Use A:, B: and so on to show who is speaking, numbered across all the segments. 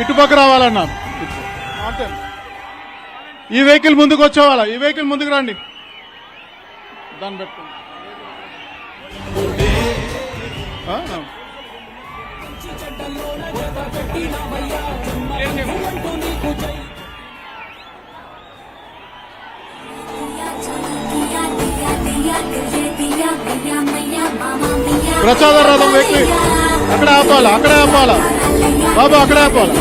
A: ఇటుపక్క రావాలన్నా ఈ వెహికల్ ముందుకు వచ్చేవాళ్ళ ఈ వెహికల్ ముందుకు రండి. దాన్ని పెట్టుకోండి. ఆ, వెహికల్. రథం అక్కడ ఆపాలా అక్కడే ఆపాలా? బాబు అక్కడే ఆపాలా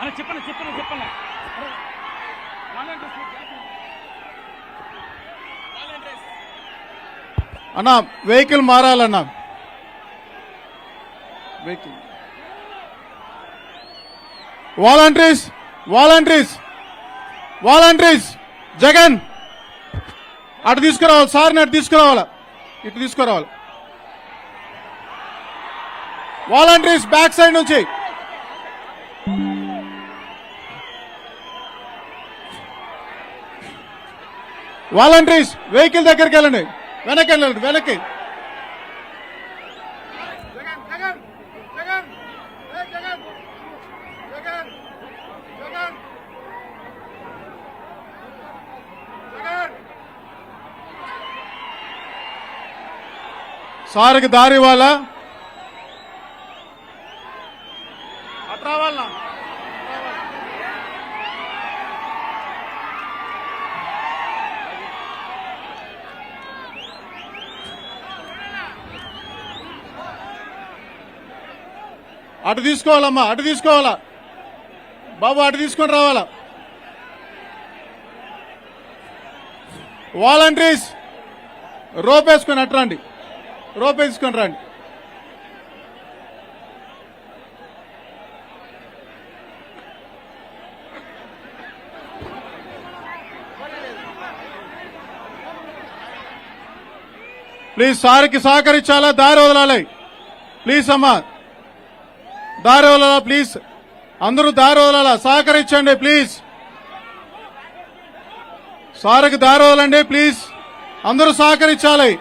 B: అలా చెప్పండి చెప్పండి చెప్పండి.
A: అన్నా vehicle మారాలన్నా. Vehicle. Volunteers volunteers volunteers Jagan. అటు తీసుకురావాలి సార్ని అటు తీసుకురావాలా. ఇటు తీసుకురావాలి. వాలంటీర్స్ బ్యాక్ సైడ్ నుంచి. వాలంటీర్స్ వెహికల్ దగ్గరికి వెళ్ళండి. వెనక్కి వెళ్ళండి వెనక్కి. సార్కి దారి ఇవ్వాలా? అటు తీసుకోవాలమ్మా అటు తీసుకోవాలా? బాబు అటు తీసుకొని రావాలా? వాలంటీర్స్ రోప్ వేసుకొని అటు రండి రండి. ప్లీజ్ సార్కి సహకరించాలా? దారి వదలాలి. ప్లీజ్ అమ్మా. దారి వదలాలా? ప్లీజ్. అందరూ దారి వదలాలా? సహకరించండి ప్లీజ్. సార్కి దారి వదలండి ప్లీజ్. అందరూ సహకరించాలి.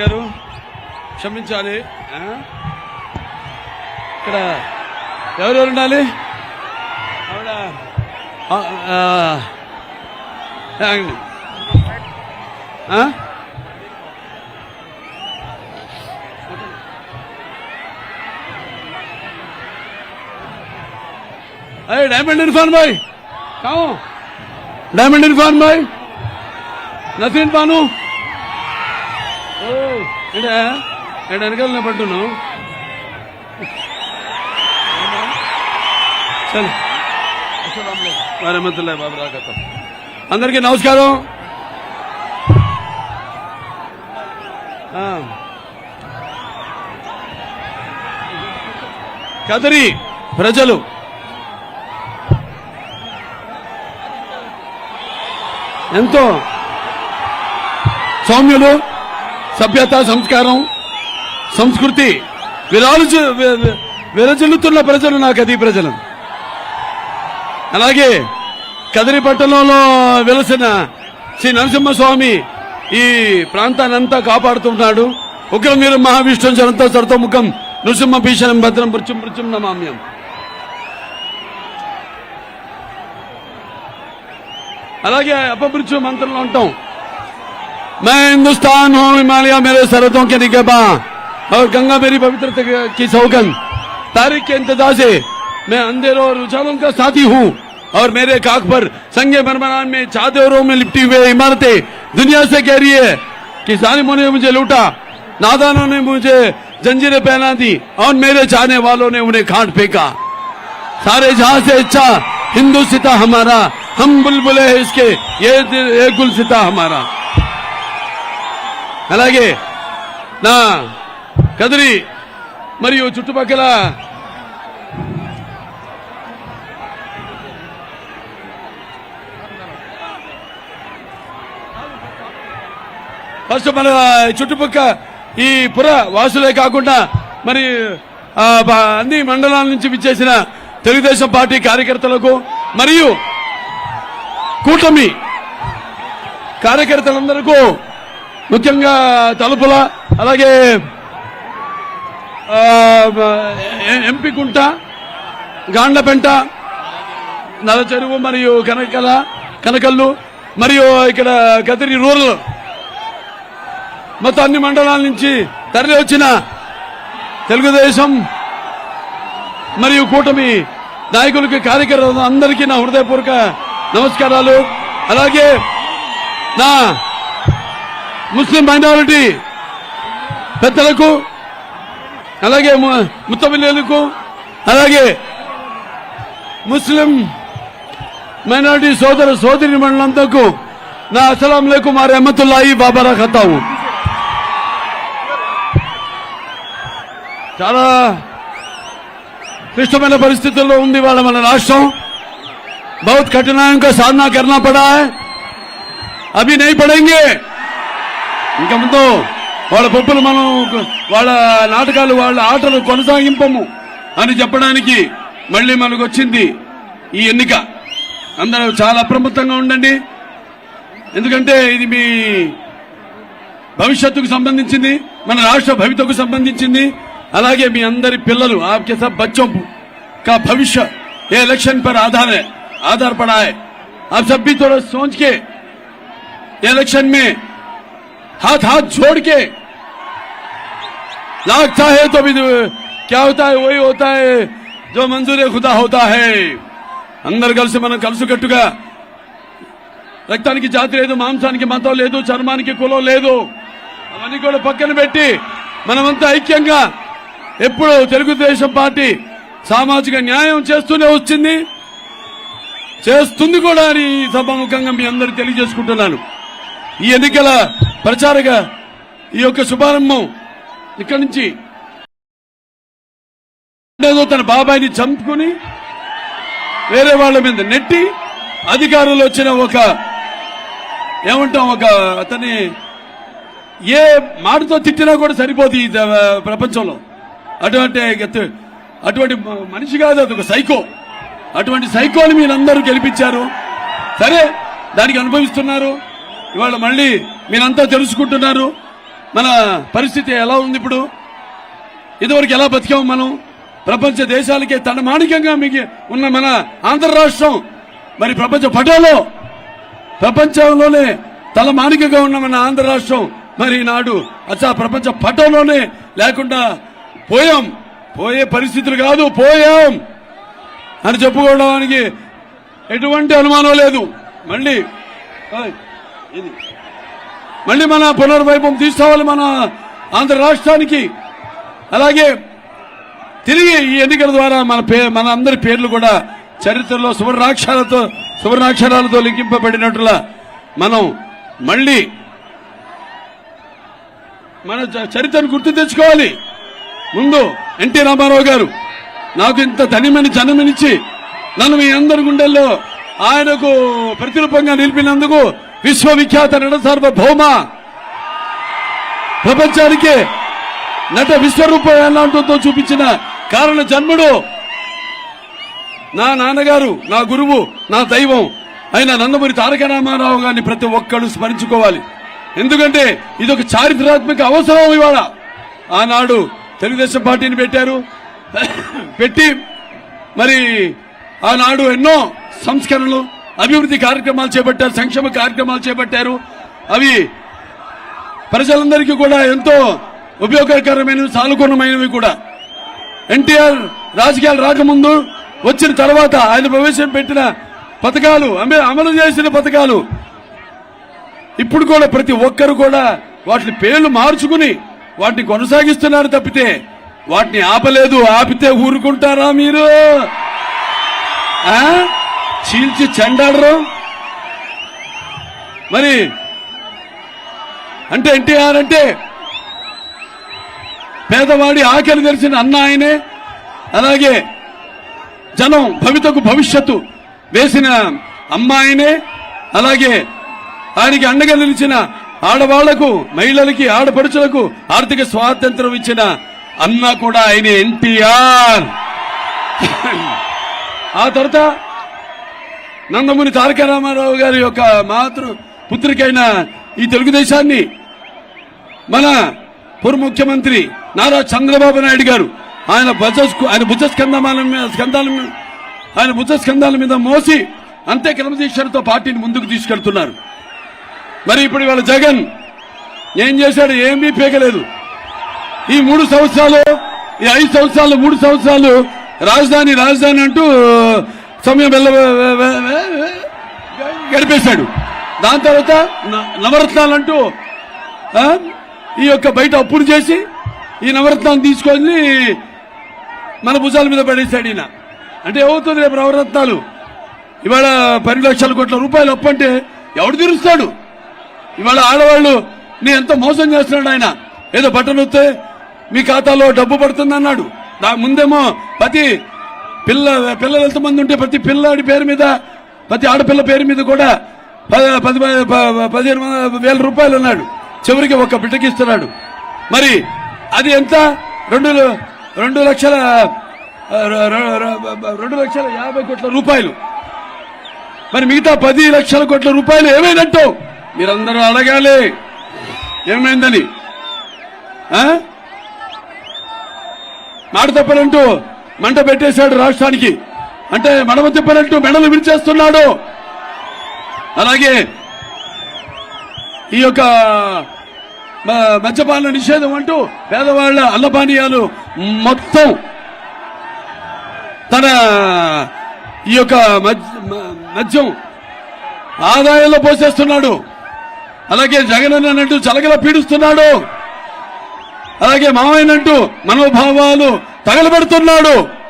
C: గారు క్షమించాలి? ఇక్కడ ఎవరెవరు ఉండాలి? ఆవిడ? అయ్యి డైమండ్ ఇర్ఫాన్ భాయ్ కావు. డైమండ్ ఇర్ఫాన్ భాయ్ నసీన్ బాను. ఏడా? ఏంట వెనకాల పట్టున్నావు చల్. వరహమతుల్లా బాబు రాకత్తం. అందరికీ నమస్కారం. ఆ. ప్రజలు. ఎంతో. సౌమ్యులు. సభ్యత సంస్కారం సంస్కృతి విరాలు విరజిల్లుతున్న ప్రజలు నా కది ప్రజలు. అలాగే కదిరి పట్టణంలో వెలసిన శ్రీ నరసింహస్వామి ఈ ప్రాంతాన్నంతా కాపాడుతున్నాడు. ఉగ్రం మీరు మహావిష్ణు జనంతో సర్తముఖం ముఖం నృసింహ భీషణం భద్రం మృత్యుం మృత్యుం నమామ్యం. అలాగే అపమృత్యు మంత్రంలో ఉంటాం. मैं हिंदुस्तान हूँ, हिमालय मेरे सरहदों के निगेबा और गंगा मेरी पवित्र की सौगंध। तारीख के इंतज़ार से मैं अंधेरों और उजालों का साथी हूँ और मेरे काख पर संगे मरमरान में चादरों में लिपटी हुए इमारतें दुनिया से कह रही है कि जालिमों ने मुझे लूटा, नादानों ने मुझे जंजीरें पहना दी और मेरे चाहने वालों ने उन्हें खाट फेंका। सारे जहाँ से अच्छा हिंदू सिता हमारा, हम बुलबुल हैं इसके, ये ये गुल हमारा। అలాగే నా కదిరి మరియు చుట్టుపక్కల ఫస్ట్ మన చుట్టుపక్క ఈ పుర వాసులే కాకుండా మరి అన్ని మండలాల నుంచి విచ్చేసిన తెలుగుదేశం పార్టీ కార్యకర్తలకు మరియు కూటమి కార్యకర్తలందరికీ ముఖ్యంగా తలుపుల అలాగే ఎంపికుంట ఎ- ఎంపీ కుంట మరియు కనకల కనకల్లు మరియు ఇక్కడ కదిరి రూరల్. మొత్తం అన్ని మండలాల నుంచి తరలి వచ్చిన తెలుగుదేశం మరియు కూటమి నాయకులకి కార్యకర్తలు అందరికీ నా హృదయపూర్వక నమస్కారాలు. అలాగే నా ముస్లిం మైనారిటీ పెద్దలకు అలాగే ము- ముత్తమిల్లులకు అలాగే ముస్లిం మైనారిటీ సోదర సోదరి మండలంతకు నా అస్సలం లేకుమ్ ఆ రహమతుల్లాహి బాబరా ఖతావు చాలా క్లిష్టమైన పరిస్థితుల్లో ఉంది వాళ్ళ మన రాష్ట్రం बहुत कठिनाइयों का सामना करना पड़ा है अभी नहीं पड़ेंगे ఇంకా ముందు వాళ్ళ పప్పులు మనం వాళ్ళ నాటకాలు వాళ్ళ ఆటలు కొనసాగింపము అని చెప్పడానికి మళ్ళీ మనకు వచ్చింది ఈ ఎన్నిక అందరూ చాలా అప్రమత్తంగా ఉండండి ఎందుకంటే ఇది మీ భవిష్యత్తుకు సంబంధించింది మన రాష్ట్ర భవితకు సంబంధించింది అలాగే మీ అందరి పిల్లలు आपके सब बच्चों का भविष्य ये इलेक्शन पर आधार है आधार पड़ा है आप सब भी थोड़ा सोच के इलेक्शन में हाथ हाथ जोड़ के लागता है तो भी क्या होता है वही होता है जो मंजूर खुदा होता है అందరు కలిసి మనం కలుసుకట్టుగా రక్తానికి జాతి లేదు మాంసానికి మతం లేదు చర్మానికి కులం లేదు అవన్నీ కూడా పక్కన పెట్టి మనమంతా ఐక్యంగా ఎప్పుడు తెలుగుదేశం పార్టీ సామాజిక న్యాయం చేస్తూనే వచ్చింది చేస్తుంది కూడా అని ఈ సభాముఖంగా మీ అందరికి తెలియజేసుకుంటున్నాను ఈ ఎన్నికల ప్రచారక ఈ యొక్క శుభారంభం ఇక్కడి నుంచి తన బాబాయిని చంపుకుని వేరే వాళ్ళ మీద నెట్టి అధికారులు వచ్చిన ఒక ఏమంటాం ఒక అతని ఏ మాటతో తిట్టినా కూడా సరిపోదు ఈ ప్రపంచంలో. అటువంటి అటువంటి మనిషి కాదు అది ఒక సైకో. అటువంటి సైకోని మీరందరూ గెలిపించారు. సరే దానికి అనుభవిస్తున్నారు. ఇవాళ మళ్ళీ మీరంతా తెలుసుకుంటున్నారు. మన పరిస్థితి ఎలా ఉంది ఇప్పుడు? ఇదివరకు ఎలా బతికాము మనం? ప్రపంచ దేశాలకే తనమానికంగా మిగి ఉన్న మన ఆంధ్ర రాష్ట్రం మరి ప్రపంచ పటంలో ప్రపంచంలోనే తలమానికగా ఉన్న మన ఆంధ్ర రాష్ట్రం మరి నాడు అచ్చా ప్రపంచ పటంలోనే లేకుండా పోయాం. పోయే పరిస్థితులు కాదు పోయాం. అని చెప్పుకోవడానికి ఎటువంటి అనుమానం లేదు. మళ్ళీ ఇది. మళ్ళీ మన పునర్వైభవం తీసుకోవాలి మన ఆంధ్ర రాష్ట్రానికి. అలాగే తిరిగి ఈ ఎన్నికల ద్వారా మన పే మన అందరి పేర్లు కూడా చరిత్రలో సువర్ణాక్షరాలతో సువర్ణాక్షరాలతో లిఖింపబడినట్లుగా మనం మళ్ళీ మన చ- చరిత్రను గుర్తు తెచ్చుకోవాలి. ముందు ఎన్టీ రామారావు గారు నాకు ఇంత ధనిమని జన్మనిచ్చి నన్ను మీ అందరి గుండెల్లో ఆయనకు ప్రతిరూపంగా నిలిపినందుకు విశ్వవిఖ్యాత నట సార్వభౌమ. ప్రపంచానికి నట విశ్వరూపం ఎలా ఉంటుందో చూపించిన కారణ జన్ముడు నా నాన్నగారు నా గురువు నా దైవం అయిన నందమూరి తారక రామారావు గారిని ప్రతి ఒక్కరు స్మరించుకోవాలి. ఎందుకంటే ఇది ఒక చారిత్రాత్మక అవసరం ఇవాళ. ఆనాడు తెలుగుదేశం పార్టీని పెట్టారు. పెట్టి మరి ఆనాడు ఎన్నో సంస్కరణలు అభివృద్ధి కార్యక్రమాలు చేపట్టారు సంక్షేమ కార్యక్రమాలు చేపట్టారు. అవి ప్రజలందరికీ కూడా ఎంతో ఉపయోగకరమైనవి సానుకూలమైనవి కూడా. ఎన్టీఆర్ రాజకీయాలు రాకముందు వచ్చిన తర్వాత ఆయన ప్రవేశపెట్టిన పథకాలు అమలు చేసిన పథకాలు ఇప్పుడు కూడా ప్రతి ఒక్కరు కూడా వాటిని పేర్లు మార్చుకుని వాటిని కొనసాగిస్తున్నారు తప్పితే వాటిని ఆపలేదు ఆపితే ఊరుకుంటారా మీరు? ఆ? చీల్చి చెండాడరు? మరి అంటే ఎన్టీఆర్ అంటే పేదవాడి ఆకలి తెలిసిన అన్న ఆయనే అలాగే జనం భవితకు భవిష్యత్తు వేసిన అమ్మాయినే అలాగే ఆయనకి అండగా నిలిచిన ఆడవాళ్ళకు మహిళలకి ఆడపడుచులకు ఆర్థిక స్వాతంత్రం ఇచ్చిన అన్న కూడా ఆయన ఎన్టీఆర్. ఆ తర్వాత నందమూరి తారక రామారావు గారి యొక్క మాతృ పుత్రికైన ఈ తెలుగుదేశాన్ని మన పూర్వ ముఖ్యమంత్రి నారా చంద్రబాబు నాయుడు గారు ఆయన భుజ ఆయన భుజ స్కంధాల మీద స్కంధాల మీద ఆయన భుజ స్కంధాల మీద మోసి అంతే క్రమశిక్షణతో పార్టీని ముందుకు తీసుకెళ్తున్నారు. మరి ఇప్పుడు ఇవాళ జగన్ ఏం చేశాడు? ఏమీ పీకలేదు. ఈ మూడు సంవత్సరాలు ఈ ఐదు సంవత్సరాలు మూడు సంవత్సరాలు రాజధాని రాజధాని అంటూ సమయం వెళ్ళ గడిపేశాడు. దాని తర్వాత న- నవరత్నాలు అంటూ ఈ యొక్క బయట అప్పులు చేసి ఈ నవరత్నాలు తీసుకొని మన భుజాల మీద పడేశాడు ఈయన. అంటే ఏమవుతుంది రేపు నవరత్నాలు? ఇవాళ పది లక్షల కోట్ల రూపాయలు అప్పు అంటే ఎవడు తీరుస్తాడు? ఇవాళ ఆడవాళ్ళు నీ ఎంత మోసం చేస్తున్నాడు ఆయన? ఏదో బట్టలు వస్తే మీ ఖాతాలో డబ్బు పడుతుంది అన్నాడు దా ముందేమో ప్రతి పిల్ల పిల్లలు ఎంతమంది ఉంటే ప్రతి పిల్లాడి పేరు మీద ప్రతి ఆడపిల్ల పేరు మీద కూడా పది పదిహేను వేల రూపాయలు అన్నాడు. చివరికి ఒక బిడ్డకి ఇస్తున్నాడు. మరి అది ఎంత? రెండు రెండు లక్షల రెండు లక్షల యాభై కోట్ల రూపాయలు. మరి మిగతా పది లక్షల కోట్ల రూపాయలు ఏమైందంటో మీరందరూ అడగాలి. ఏమైందని? మాట తప్పనంటూ మంట పెట్టేశాడు రాష్ట్రానికి. అంటే మడమ తిప్పనట్టు మెడలు విరిచేస్తున్నాడు. అలాగే ఈ యొక్క మద్యపాన నిషేధం అంటూ పేదవాళ్ళ అల్లపానీయాలు మొత్తం తన ఈ యొక్క మద్యం ఆదాయంలో పోసేస్తున్నాడు. అలాగే జగన్ అన్నట్టు చలగల పీడిస్తున్నాడు. అలాగే మావయ్యనంటూ మనోభావాలు తగలబెడుతున్నాడు.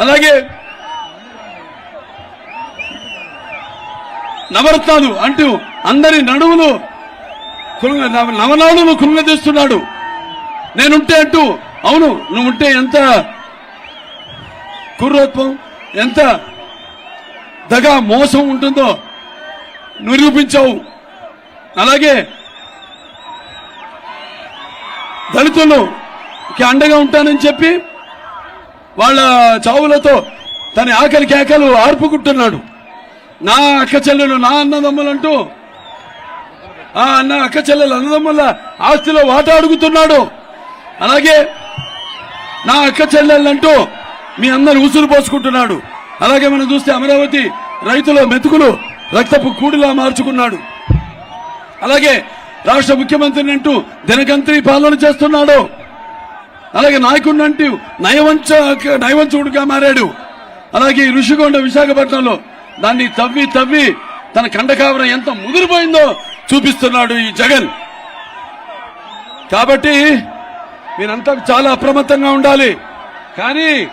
C: అలాగే నవరత్నాలు అంటూ అందరి నడువులు కృంగ- నవ- నవనాడులు కృంగదీస్తున్నాడు నేనుంటే అంటూ అవును నువ్వుంటే ఎంత కుర్రోత్వం ఎంత దగా మోసం ఉంటుందో నిరూపించావు. అలాగే దళితులను అండగా ఉంటానని చెప్పి వాళ్ళ చావులతో తన ఆకలి కేకలు ఆర్పుకుంటున్నాడు. నా అక్క చెల్లెలు నా అన్నదమ్ములంటూ ఆ అన్న అక్క చెల్లెలు అన్నదమ్ముల ఆస్తిలో వాటా అడుగుతున్నాడు. అలాగే నా అక్క చెల్లెళ్ళంటూ మీ అందరు ఉసురు పోసుకుంటున్నాడు. అలాగే మనం చూస్తే అమరావతి రైతుల మెతుకులు రక్తపు కూడిలా మార్చుకున్నాడు. అలాగే రాష్ట్ర ముఖ్యమంత్రిని అంటూ దినకంత్రి పాలన చేస్తున్నాడు. అలాగే నాయకుడిని అంటూ నయవంచ నయవంచుడుగా మారాడు. అలాగే ఈ ఋషికొండ విశాఖపట్నంలో దాన్ని తవ్వి తవ్వి తన కండకావరం ఎంత ముదిరిపోయిందో చూపిస్తున్నాడు ఈ జగన్. కాబట్టి మీరంతా చాలా అప్రమత్తంగా ఉండాలి. కానీ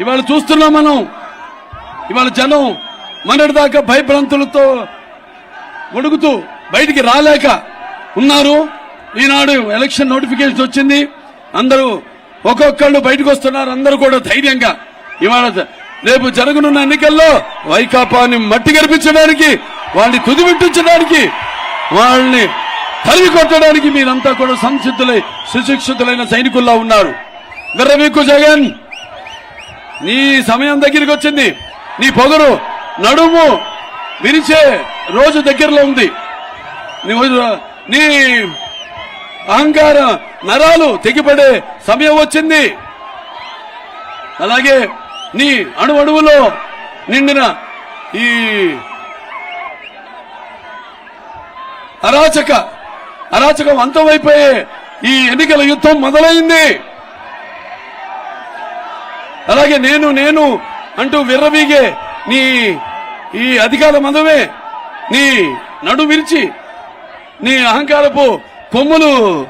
C: ఇవాళ చూస్తున్నాం మనం. ఇవాళ జనం మొన్నటిదాకా భయభ్రాంతులతో ఒడుగుతూ బయటికి రాలేక ఉన్నారు. ఈనాడు ఎలక్షన్ నోటిఫికేషన్ వచ్చింది. అందరూ ఒక్కొక్కళ్ళు బయటకు వస్తున్నారు. అందరూ కూడా ధైర్యంగా. ఇవాళ రేపు జరగనున్న ఎన్నికల్లో వైకాపాని మట్టి గర్పించడానికి వాళ్ళని తుదిమిట్టించడానికి వాళ్ళని తరిమి కొట్టడానికి మీరంతా కూడా సంసిద్ధులై సుశిక్షితులైన సైనికుల్లా ఉన్నారు. విర్రవీక్కు జగన్! నీ సమయం దగ్గరికి వచ్చింది. నీ పొగరు నడుము విరిచే రోజు దగ్గరలో ఉంది. నీ నీ అహంకార నరాలు తెగిపడే సమయం వచ్చింది. అలాగే నీ అణు అణువులో నిండిన ఈ అరాచక అరాచకం అంతమైపోయే ఈ ఎన్నికల యుద్ధం మొదలైంది. అలాగే నేను నేను అంటూ విర్రవీగే నీ ఈ అధికార మదమే నీ నడు విరిచి నీ అహంకారపు కొమ్ములు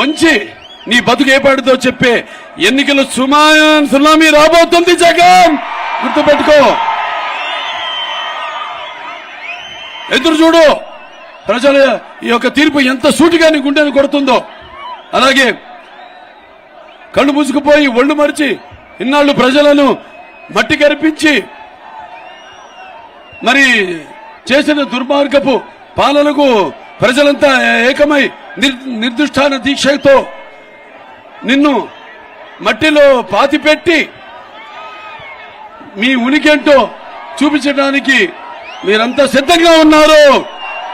C: వంచి నీ బతుకు ఏపాటితో చెప్పే ఎన్నికలు సుమా సునామీ రాబోతుంది జగన్. గుర్తుపెట్టుకో. ఎదురు చూడు. ప్రజల ఈ యొక్క తీర్పు ఎంత సూటిగా నీ గుండెను కొడుతుందో. అలాగే కళ్ళు మూసుకుపోయి ఒళ్ళు మరిచి ఇన్నాళ్ళు ప్రజలను మట్టి కరిపించి మరి చేసిన దుర్మార్గపు పాలనకు ప్రజలంతా ఏకమై నిర్- నిర్దిష్టాన దీక్షతో నిన్ను మట్టిలో పాతిపెట్టి మీ ఉనికేంటో చూపించడానికి మీరంతా సిద్ధంగా ఉన్నారు.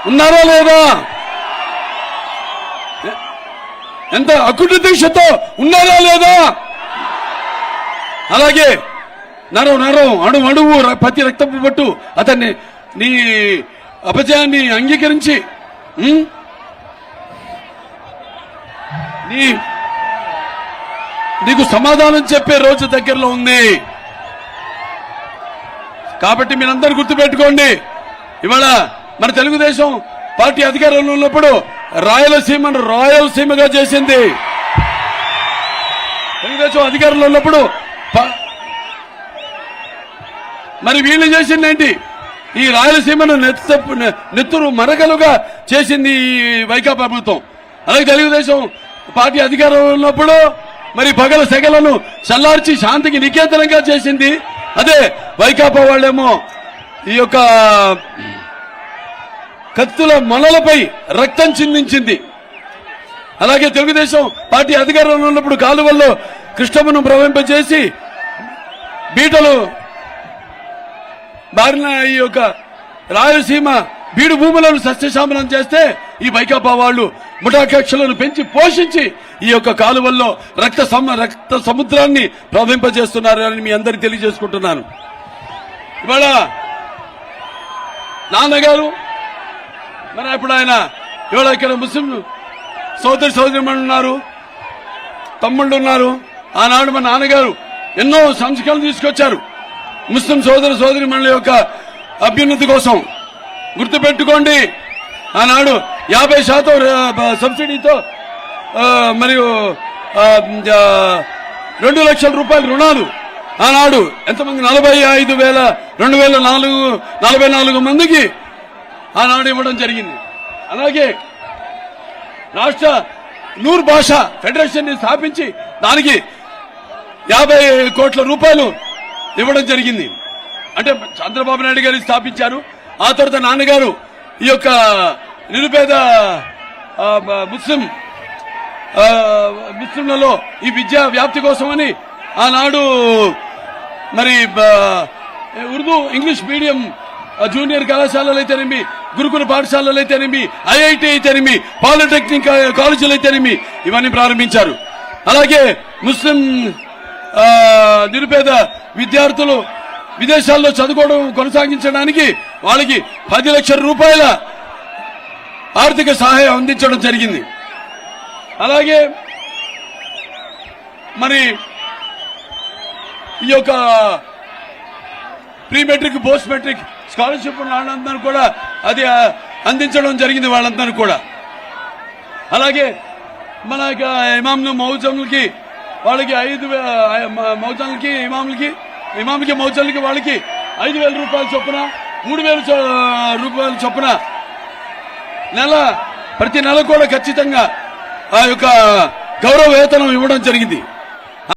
C: ఉన్నారా లేదా? ఎంత అకుట దీక్షతో ఉన్నారా లేదా? అలాగే నరం నరం అణు అణువు ప్రతి రక్తపు పట్టు అతన్ని నీ అపజయాన్ని అంగీకరించి నీ నీకు సమాధానం చెప్పే రోజు దగ్గరలో ఉంది. కాబట్టి మీరందరూ గుర్తుపెట్టుకోండి. ఇవాళ మన తెలుగుదేశం పార్టీ అధికారంలో ఉన్నప్పుడు రాయలసీమను రాయలసీమగా చేసింది. తెలుగుదేశం అధికారంలో ఉన్నప్పుడు ప- మరి వీళ్ళు చేసిందేంటి ఈ రాయలసీమను నెత్తు నెత్తురు మరకలుగా చేసింది ఈ వైకాపా ప్రభుత్వం. అలాగే తెలుగుదేశం పార్టీ అధికారంలో ఉన్నప్పుడు మరి పగల సెగలను చల్లార్చి శాంతికి నికేతనంగా చేసింది. అదే వైకాపా వాళ్ళేమో ఈ యొక్క కత్తుల మొలలపై రక్తం చిందించింది. అలాగే తెలుగుదేశం పార్టీ అధికారంలో ఉన్నప్పుడు కాలువల్లో కృష్ణమ్మను ప్రవహింపజేసి బీటలు బారిన ఈ యొక్క రాయలసీమ బీడు భూములను సస్యశామనం చేస్తే ఈ వైకాపా వాళ్ళు ముఠాకక్షలను పెంచి పోషించి ఈ యొక్క కాలువల్లో రక్త సమ రక్త సముద్రాన్ని ప్రవహింపజేస్తున్నారు అని మీ అందరికి తెలియజేసుకుంటున్నాను. ఇవాళ నాన్నగారు మరి ఇప్పుడు ఆయన ఇవాళ ఇక్కడ ముస్లిం సోదరి సోదరి ఉన్నారు తమ్ముళ్ళు ఉన్నారు. ఆనాడు మా నాన్నగారు ఎన్నో సంస్కరణలు తీసుకొచ్చారు. ముస్లిం సోదర సోదరి యొక్క అభ్యున్నతి కోసం గుర్తుపెట్టుకోండి. ఆనాడు యాభై శాతం సబ్సిడీతో మరియు రెండు లక్షల రూపాయల రుణాలు ఆనాడు ఎంతమంది? నలభై ఐదు వేల రెండు వేల నాలుగు నలభై నాలుగు మందికి ఆనాడు ఇవ్వడం జరిగింది. అలాగే రాష్ట్ర నూర్ భాష ఫెడరేషన్ని స్థాపించి దానికి యాభై కోట్ల రూపాయలు ఇవ్వడం జరిగింది. అంటే చంద్రబాబు నాయుడు గారు స్థాపించారు. ఆ తర్వాత నాన్నగారు ఈ యొక్క నిరుపేద ముస్లిం ముస్లింలలో ఈ విద్యా వ్యాప్తి కోసమని ఆనాడు మరి ఉర్దూ ఇంగ్లీష్ మీడియం జూనియర్ కళాశాలలు అయితేనేమి గురుకుల పాఠశాలలు అయితేనేమి ఐఐటి అయితేనేమి పాలిటెక్నిక్ కాలేజీలు అయితేనేమి ఇవన్నీ ప్రారంభించారు. అలాగే ముస్లిం నిరుపేద విద్యార్థులు విదేశాల్లో చదువుకోవడం కొనసాగించడానికి వాళ్ళకి పది లక్షల రూపాయల ఆర్థిక సహాయం అందించడం జరిగింది. అలాగే మరి ఈ యొక్క pre matric post matric scholarship వాళ్ళందరూ కూడా అది అందించడం జరిగింది వాళ్ళందరూ కూడా. అలాగే మన యొక్క ఇమాంలు మౌజంలకి వాళ్ళకి ఐదు వే- ఇమాములకి ఇమాములకి మౌజంలకి వాళ్ళకి ఐదు వేల రూపాయలు చొప్పున మూడు వేల చొ- రూపాయల చొప్పున నెల ప్రతి నెల కూడా ఖచ్చితంగా ఆ యొక్క గౌరవ వేతనం ఇవ్వడం జరిగింది.